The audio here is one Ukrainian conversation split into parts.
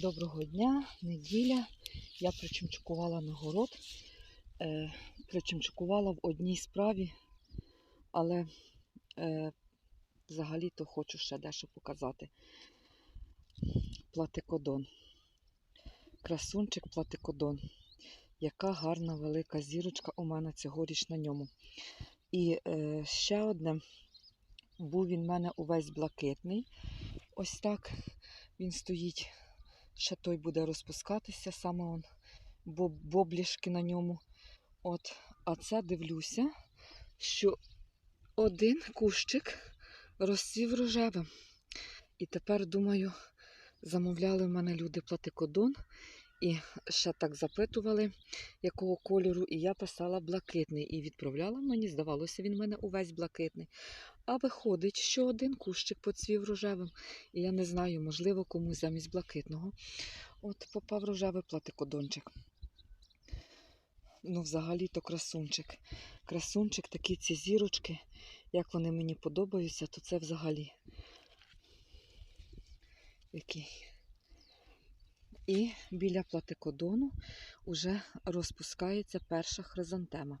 Доброго дня, неділя. Я причимчукувала на город. Е, в одній справі, але е, взагалі-то хочу ще дещо показати. Платикодон. Красунчик платикодон. Яка гарна велика зірочка у мене цьогоріч на ньому. І е, ще одне. Був він в мене увесь блакитний. Ось так він стоїть. Ще той буде розпускатися, саме он боблішки на ньому. От, а це дивлюся, що один кущик розсів рожевим. І тепер, думаю, замовляли в мене люди платикодон і ще так запитували, якого кольору, і я писала блакитний. І відправляла мені, здавалося, він в мене увесь блакитний. А виходить, що один кущик поцвів рожевим. І я не знаю, можливо, комусь замість блакитного. От попав рожевий платикодончик. Ну, взагалі-то красунчик. Красунчик, такі ці зірочки, як вони мені подобаються, то це взагалі. Який. І біля платикодону вже розпускається перша хризантема.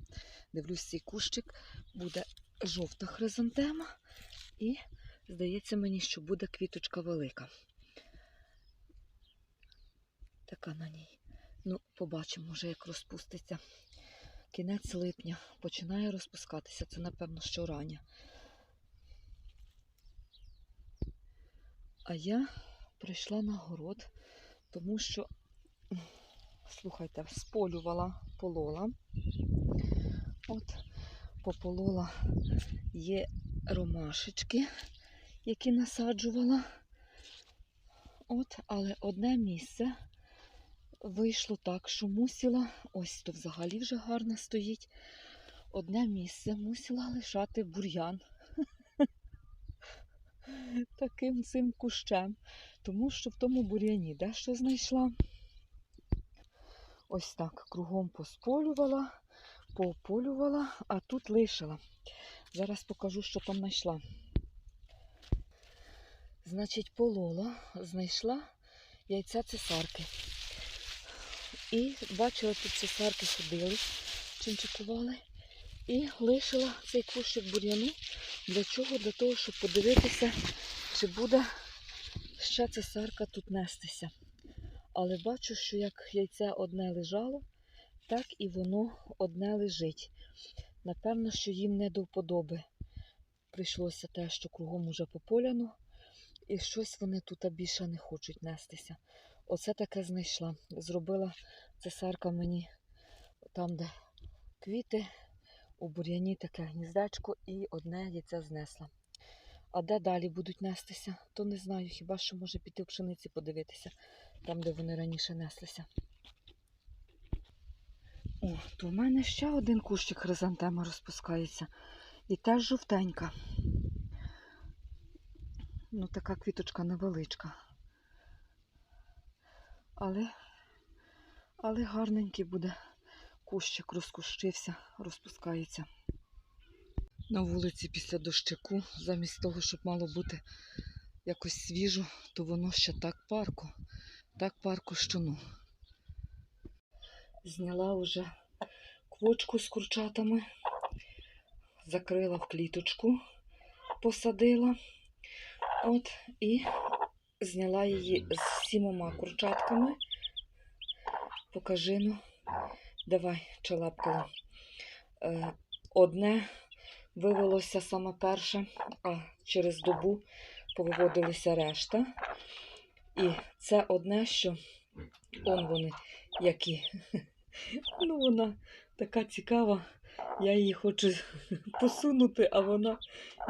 Дивлюсь, цей кущик буде жовта хризантема. І здається мені, що буде квіточка велика. Така на ній. Ну, побачимо вже, як розпуститься. Кінець липня починає розпускатися. Це, напевно, що рання. А я прийшла на город, тому що, слухайте, сполювала, полола. От, пополола є ромашечки, які насаджувала. От, але одне місце вийшло так, що мусила, ось то взагалі вже гарно стоїть. Одне місце мусила лишати бур'ян таким цим кущем, тому що в тому бур'яні дещо знайшла. Ось так кругом посполювала, пополювала, а тут лишила. Зараз покажу, що там знайшла. Значить, полола, знайшла яйця цесарки. І бачила, тут цесарки ходили, чимчикували. І лишила цей кущик бур'яну. Для чого? Для того, щоб подивитися, чи буде ще цесарка тут нестися. Але бачу, що як яйце одне лежало, так і воно одне лежить. Напевно, що їм не до вподоби. Прийшлося те, що кругом уже пополяно, і щось вони тут більше не хочуть нестися. Оце таке знайшла. Зробила цесарка мені там, де квіти, у бур'яні таке гніздечко і одне яйце знесла. А де далі будуть нестися, то не знаю. Хіба що може піти в пшениці подивитися, там, де вони раніше неслися. О, то в мене ще один кущик хризантема розпускається. І теж жовтенька. Ну, така квіточка невеличка. Але, але гарненький буде кущик, розкущився, розпускається. На вулиці після дощику, замість того, щоб мало бути якось свіжо, то воно ще так парко. Так парко, що ну. Зняла вже квочку з курчатами, закрила в кліточку, посадила. От, і зняла її з сімома курчатками. Покажи ну. Давай, чалапкала. Е, одне вивелося саме перше, а через добу повиводилися решта. І це одне, що он вони які. Ну, вона така цікава. Я її хочу посунути, а вона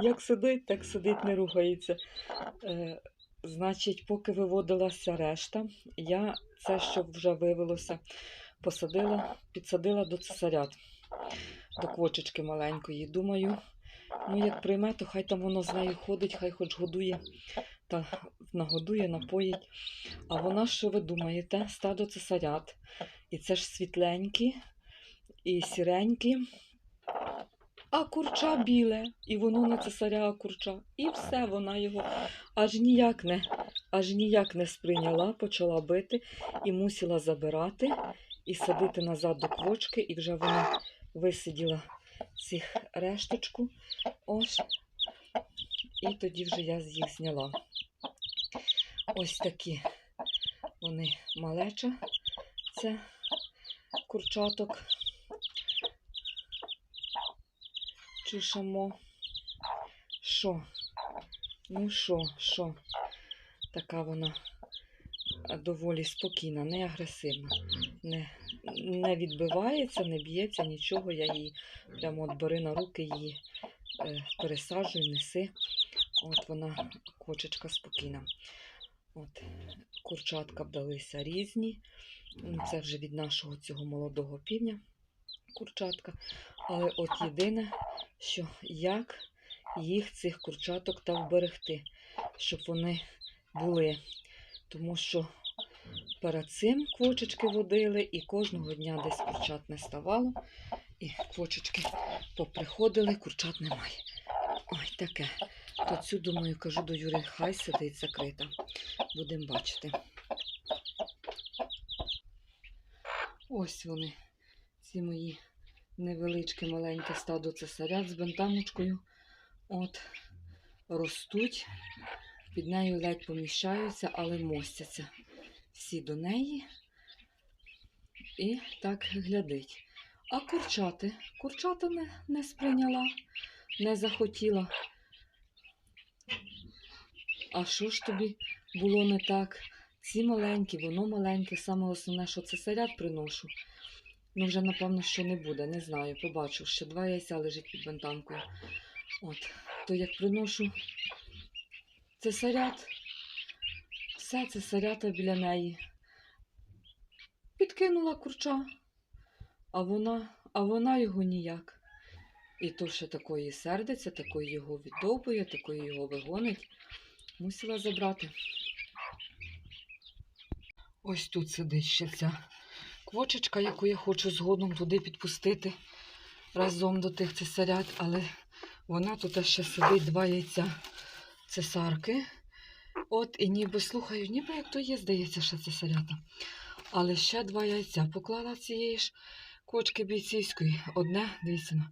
як сидить, так сидить, не рухається. Е, значить, поки виводилася решта, я це, що вже вивелося, посадила, підсадила до цесарят, до квочечки маленької. Думаю, ну як прийме, то хай там воно з нею ходить, хай хоч годує, та нагодує, напоїть. А вона, що ви думаєте, стадо цесарят. І це ж світленькі, і сіренькі. а курча біле, і воно на цесаря курча. І все, вона його аж ніяк не, аж ніяк не сприйняла, почала бити і мусила забирати і садити назад до квочки, і вже вона висиділа цих решточку. Ось. І тоді вже я з їх зняла. Ось такі вони малеча. Це курчаток. Чушамо. Що? Ну що, що? Така вона доволі спокійна, не агресивна, не, не відбивається, не б'ється, нічого. Я її прямо от бери на руки, її е, пересаджуй, неси. От вона кочечка спокійна. От, курчатка вдалися різні. Це вже від нашого цього молодого півня курчатка. Але от єдине, що як їх цих курчаток та вберегти, щоб вони були. Тому що перед цим квочечки водили, і кожного дня десь курчат не ставало. І квочечки поприходили, курчат немає. Ой, таке. То цю, думаю, кажу до Юри, хай сидить закрита. Будемо бачити. Ось вони, ці мої невеличке маленьке стадо цесарят з бентамочкою. От, ростуть, під нею ледь поміщаються, але мостяться всі до неї. І так глядить. А курчати? Курчата не, не сприйняла, не захотіла. А що ж тобі було не так? Ці маленькі, воно маленьке, саме основне, що це цесарят приношу. Ну, вже, напевно, що не буде, не знаю, побачу. Ще два яйця лежить під бентамкою. От, то як приношу цесарят, все цесарята біля неї. Підкинула курча, а вона, а вона його ніяк. І то ще такої сердиться, такої його віддовбує, такої його вигонить. Мусила забрати. Ось тут сидить ще ця квочечка, яку я хочу згодом туди підпустити разом до тих цесарят, але вона тут ще сидить два яйця цесарки. От і ніби слухаю, ніби як то є, здається, ще цесарята. Але ще два яйця поклала цієї ж кочки бійцівської. Одне, дивіться,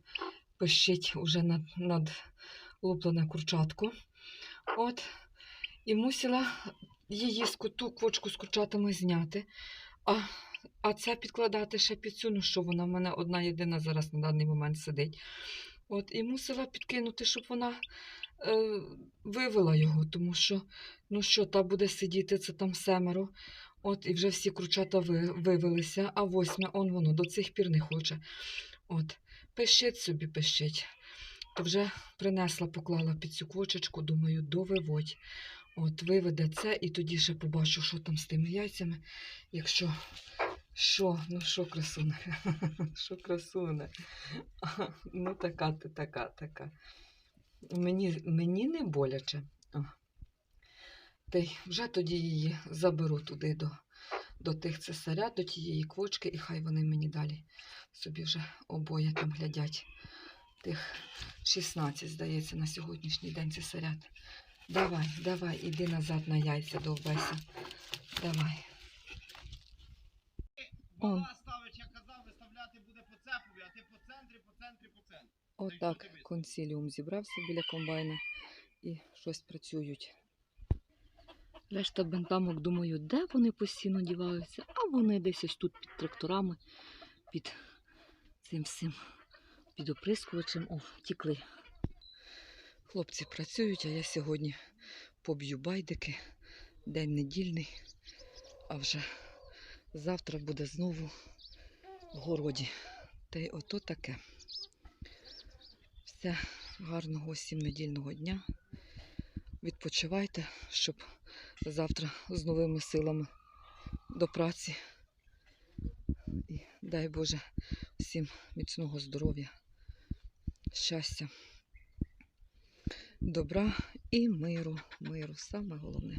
пищить уже над, над луплене курчатку. От. І мусила її ту квочку з курчатами зняти. А, а це підкладати ще під цю, ну що вона в мене одна єдина зараз на даний момент сидить. От, і мусила підкинути, щоб вона е, вивела його, тому що, ну що, та буде сидіти, це там семеро. От, і вже всі курчата ви, вивелися, а восьме, он воно до цих пір не хоче. От, пищить собі, пищить. То вже принесла, поклала під цю квочечку, думаю, довиводь. От, виведе це, і тоді ще побачу, що там з тими яйцями. Якщо що, ну що, красуне? Що красуне? Ну, така ти, така, така. Мені, мені не боляче. Та й вже тоді її заберу туди до, до тих цесарят, до тієї квочки, і хай вони мені далі собі вже обоє там глядять. Тих 16, здається, на сьогоднішній день цесарят. Давай, давай, іди назад на яйця довбайся. Давай. Он. Ставить, я казав, виставляти буде по цепові, а ти по центрі, по центрі, по центрі. Отак консіліум зібрався біля комбайна і щось працюють. Решта бентамок думаю, де вони постійно діваються, а вони десь ось тут під тракторами, під цим всім, під оприскувачем. О, втікли. Хлопці працюють, а я сьогодні поб'ю байдики. День недільний, а вже завтра буде знову в городі. Та й ото таке. Все, гарного всім недільного дня. Відпочивайте, щоб завтра з новими силами до праці. І дай Боже всім міцного здоров'я, щастя, добра і миру. Миру саме головне.